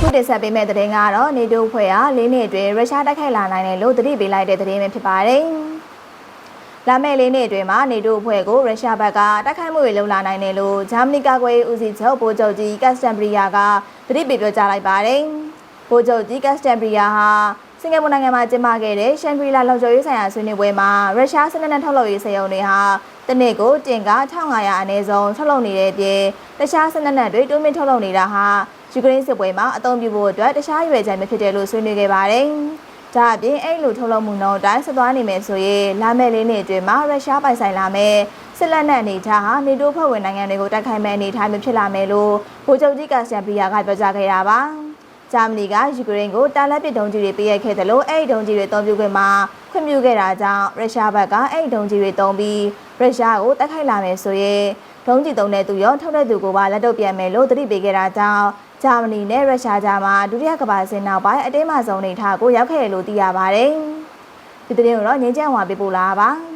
ခုတင်ဆက်ပေးမယ့်သတင်းကတော့နေတိုးဖွဲ့က၄နှစ်အတွင်းရုရှားတိုက်ခိုက်လာနိုင်တယ်လို့သတိပေးလိုက်တဲ့သတင်းပဲဖြစ်ပါတယ်။လာမယ့်၄နှစ်အတွင်းမှာနေတိုးဖွဲ့ကိုရုရှားဘက်ကတိုက်ခိုက်မှုတွေလုပ်လာနိုင်တယ်လို့ဂျာမနီကာကွယ်ရေးဦးစီးချုပ်ဗိုလ်ချုပ်ကြီးကတ်စတန်ဘရီယာကသတိပေးပြောကြားလိုက်ပါတယ်။ဗိုလ်ချုပ်ကြီးကတ်စတန်ဘရီယာဟာစင်ကာပူနိုင်ငံမှာကျင်းပခဲ့တဲ့ရှန်ဂရီလာလုံခြုံရေးဆိုင်ရာဆွေးနွေးပွဲမှာရုရှားစစ်တပ်နဲ့ထုတ်လုပ်ရေးစက်ရုံတွေဟာတနေ့ကိုတင်ကား1500အနည်းဆုံးထုတ်လုပ်နေတဲ့အပြင်တခြားစစ်တပ်တွေတိုးမြင့်ထုတ်လုပ်နေတာဟာ ယူကရိန်းစစ်ပွဲမှာအသုံးပြုဖို့အတွက်တခြားရွေးချယ်မှုဖြစ်တယ်လို့ဆွေးနွေးခဲ့ပါတယ်။ဒါအပြင်အဲ့လိုထုတ်လုပ်မှုနှုန်းအတိုင်းဆက်သွားနေမယ်ဆိုရင်လာမယ့်လေးနှစ်အတွင်းမှာရုရှားပိုင်ဆိုင်လာမယ့်စစ်လက်နက်အနေထားဟာနေတိုးဖွဲ့ဝင်နိုင်ငံတွေကိုတိုက်ခိုက်မဲ့အနေထားမျိုးဖြစ်လာမယ်လို့ဗိုလ်ချုပ်ကြီးကာစတန်ဘီယာကပြောကြားခဲ့တာပါ။ဂျာမနီကယူကရိန်းကိုတာလက်ပစ်ဒုံးကြီးတွေပေးရခဲ့တယ်လို့အဲ့ဒီဒုံးကြီးတွေအသုံးပြုခွင့်မှာခွင့်ပြုခဲ့တာကြောင့်ရုရှားဘက်ကအဲ့ဒီဒုံးကြီးတွေသုံးပြီးရုရှားကိုတိုက်ခိုက်လာမယ်ဆိုရင် ဒုံးကြီးသုံးတဲ့သူရောထုတ်တဲ့သူကိုပါလက်တော့ပြန်မယ်လို့သတိပေးခဲ့တာကြောင့်ဂျာမနီနဲ့ရုရှားကြားမှာဒုတိယကမ္ဘာစစ်နောက်ပိုင်းအတင်းအမဆုံးနေထားကိုရောက်ခဲ့တယ်လို့သိရပါတယ်။ဒီသတင်းကိုတော့ငင်းကြံဝါပေးပို့လာပါ။